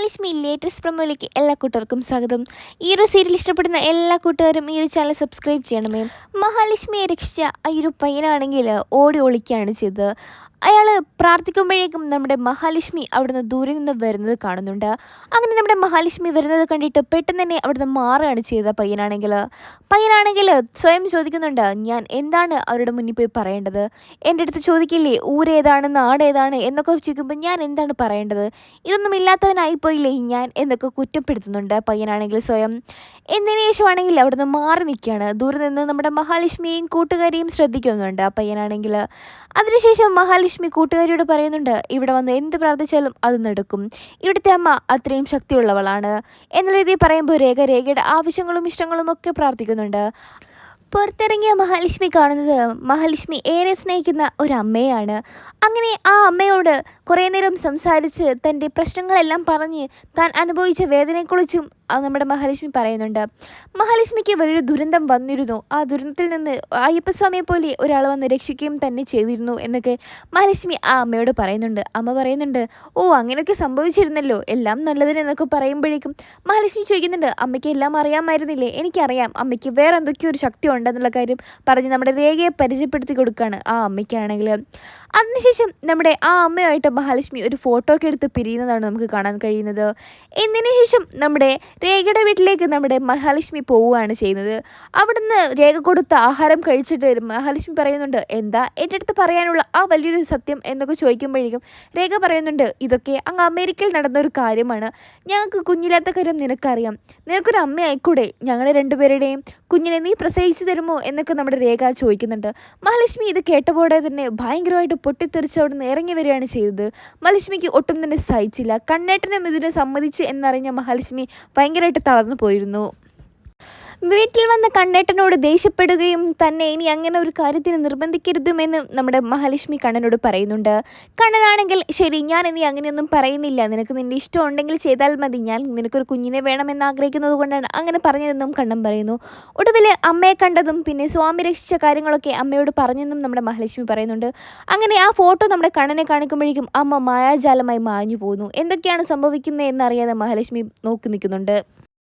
Mahalakshmi latest പ്രമോയിലേക്ക് എല്ലാ കൂട്ടുകാർക്കും സ്വാഗതം ഈ ഒരു സീരിയൽ ഇഷ്ടപ്പെടുന്ന എല്ലാ കൂട്ടുകാരും ഈ ഒരു ചാനൽ സബ്സ്ക്രൈബ് ചെയ്യണമേ. മഹാലക്ഷ്മിയെ രക്ഷിച്ച ആ ഒരു പയ്യനാണെങ്കിൽ ഓടി ഒളിക്കുകയാണ് ചെയ്തത്. അയാൾ പ്രാർത്ഥിക്കുമ്പോഴേക്കും നമ്മുടെ മഹാലക്ഷ്മി അവിടുന്ന് ദൂരെ നിന്ന് വരുന്നത് കാണുന്നുണ്ട്. അങ്ങനെ നമ്മുടെ മഹാലക്ഷ്മി വരുന്നത് കണ്ടിട്ട് പെട്ടെന്ന് തന്നെ അവിടുന്ന് മാറുകയാണ് ചെയ്ത പയ്യനാണെങ്കിൽ. പയ്യനാണെങ്കിൽ സ്വയം ചോദിക്കുന്നുണ്ട് ഞാൻ എന്താണ് അവരുടെ മുന്നിൽ പോയി പറയേണ്ടത്? എന്റെ അടുത്ത് ചോദിക്കില്ലേ ഊരേതാണ് ഏതാണ് എന്നൊക്കെ ചോദിക്കുമ്പോൾ ഞാൻ എന്താണ് പറയേണ്ടത്? ഇതൊന്നും ഇല്ലാത്തവനായിപ്പോയില്ലേ ഞാൻ? എന്നൊക്കെ കുറ്റപ്പെടുത്തുന്നുണ്ട് പയ്യനാണെങ്കിൽ സ്വയം. എന്നതിന് ശേഷമാണെങ്കിൽ അവിടുന്ന് മാറി നിൽക്കുകയാണ്. ദൂരെ നിന്ന് നമ്മുടെ മഹാലക്ഷ്മിയെയും കൂട്ടുകാരെയും ശ്രദ്ധിക്കുന്നുണ്ട് പയ്യനാണെങ്കിൽ. അതിനുശേഷം മഹാലക്ഷ്മി കൂട്ടുകാരിയോട് പറയുന്നുണ്ട് ഇവിടെ വന്ന് എന്ത് പ്രാർത്ഥിച്ചാലും അത് നടക്കും. ഇവിടുത്തെ അമ്മ അത്രയും ശക്തിയുള്ളവളാണ്. എന്ന രീതിയിൽ പറയുമ്പോൾ രേഖ രേഖയുടെ ആവശ്യങ്ങളും ഇഷ്ടങ്ങളും ഒക്കെ പ്രാർത്ഥിക്കുന്നുണ്ട്. പുറത്തിറങ്ങിയ മഹാലക്ഷ്മി കാണുന്നത് മഹാലക്ഷ്മി ഏറെ സ്നേഹിക്കുന്ന ഒരു അമ്മയാണ്. അങ്ങനെ ആ അമ്മയോട് കുറേ നേരം സംസാരിച്ച് തന്റെ പ്രശ്നങ്ങളെല്ലാം പറഞ്ഞ് താൻ അനുഭവിച്ച വേദനയെക്കുറിച്ചും നമ്മുടെ മഹാലക്ഷ്മി പറയുന്നുണ്ട്. മഹാലക്ഷ്മിക്ക് വലിയൊരു ദുരന്തം വന്നിരുന്നു. ആ ദുരന്തത്തിൽ നിന്ന് അയ്യപ്പസ്വാമിയെ പോലെ ഒരാൾ വന്ന് രക്ഷിക്കുകയും തന്നെ ചെയ്തിരുന്നു എന്നൊക്കെ മഹാലക്ഷ്മി ആ അമ്മയോട് പറയുന്നുണ്ട്. അമ്മ പറയുന്നുണ്ട് ഓ അങ്ങനെയൊക്കെ സംഭവിച്ചിരുന്നല്ലോ. എല്ലാം നല്ലതിനെന്നൊക്കെ പറയുമ്പോഴേക്കും മഹാലക്ഷ്മി ചോദിക്കുന്നുണ്ട് അമ്മയ്ക്ക് എല്ലാം അറിയാമായിരുന്നില്ലേ? എനിക്കറിയാം. അമ്മയ്ക്ക് വേറെ എന്തൊക്കെയോ ഒരു ശക്തി ഉണ്ടെന്നുള്ള കാര്യം പറഞ്ഞ് നമ്മുടെ രേഖയെ പരിചയപ്പെടുത്തി കൊടുക്കുകയാണ് ആ അമ്മയ്ക്കാണെങ്കിൽ. അതിനുശേഷം നമ്മുടെ ആ അമ്മയായിട്ട് മഹാലക്ഷ്മി ഒരു ഫോട്ടോ ഒക്കെ എടുത്ത് പിരിയുന്നതാണ് നമുക്ക് കാണാൻ കഴിയുന്നത്. എന്നതിന് ശേഷം നമ്മുടെ രേഖയുടെ വീട്ടിലേക്ക് നമ്മുടെ മഹാലക്ഷ്മി പോവുകയാണ് ചെയ്യുന്നത്. അവിടുന്ന് രേഖ കൊടുത്ത ആഹാരം കഴിച്ചിട്ട് മഹാലക്ഷ്മി പറയുന്നുണ്ട് എന്താ എന്റെ അടുത്ത് പറയാനുള്ള ആ വലിയൊരു സത്യം എന്നൊക്കെ ചോദിക്കുമ്പോഴേക്കും രേഖ പറയുന്നുണ്ട് ഇതൊക്കെ അങ്ങ് അമേരിക്കയിൽ നടന്ന ഒരു കാര്യമാണ്. ഞങ്ങൾക്ക് കുഞ്ഞില്ലാത്ത കാര്യം നിനക്കറിയാം. നിനക്കൊരു അമ്മയായിക്കൂടെ? ഞങ്ങളുടെ രണ്ടുപേരുടെയും കുഞ്ഞിനെ നീ പ്രസവിച്ചു തരുമോ? എന്നൊക്കെ നമ്മുടെ രേഖ ചോദിക്കുന്നുണ്ട്. മഹാലക്ഷ്മി ഇത് കേട്ടപോടെ തന്നെ ഭയങ്കരമായിട്ട് പൊട്ടിത്തെറിച്ച് അവിടെ നിന്ന് ഇറങ്ങി വരികയാണ് ചെയ്തത്. മഹാലക്ഷ്മിക്ക് ഒട്ടും തന്നെ സഹിച്ചില്ല. കണ്ണേട്ടനും ഇതിന് സമ്മതിച്ച് എന്നറിഞ്ഞ മഹാലക്ഷ്മി ഭയങ്കരമായിട്ട് തളർന്നു പോയിരുന്നു. വീട്ടിൽ വന്ന കണ്ണേട്ടനോട് ദേഷ്യപ്പെടുകയും തന്നെ ഇനി അങ്ങനെ ഒരു കാര്യത്തിന് നിർബന്ധിക്കരുതുമെന്ന് നമ്മുടെ മഹാലക്ഷ്മി കണ്ണനോട് പറയുന്നുണ്ട്. കണ്ണനാണെങ്കിൽ ശരി ഞാൻ ഇനി അങ്ങനെയൊന്നും പറയുന്നില്ല. നിനക്ക് നിന്റെ ഇഷ്ടം ഉണ്ടെങ്കിൽ ചെയ്താൽ മതി. ഞാൻ നിനക്കൊരു കുഞ്ഞിനെ വേണമെന്ന് ആഗ്രഹിക്കുന്നത് കൊണ്ടാണ് അങ്ങനെ പറഞ്ഞതെന്നും കണ്ണൻ പറയുന്നു. ഒടുവിൽ അമ്മയെ കണ്ടതും പിന്നെ സ്വാമി രക്ഷിച്ച കാര്യങ്ങളൊക്കെ അമ്മയോട് പറഞ്ഞെന്നും നമ്മുടെ മഹാലക്ഷ്മി പറയുന്നുണ്ട്. അങ്ങനെ ആ ഫോട്ടോ നമ്മുടെ കണ്ണനെ കാണിക്കുമ്പോഴേക്കും അമ്മ മായാജാലമായി മാഞ്ഞു പോകുന്നു എന്തൊക്കെയാണ് സംഭവിക്കുന്നത് എന്നറിയാതെ മഹാലക്ഷ്മി നോക്കി നിൽക്കുന്നുണ്ട്.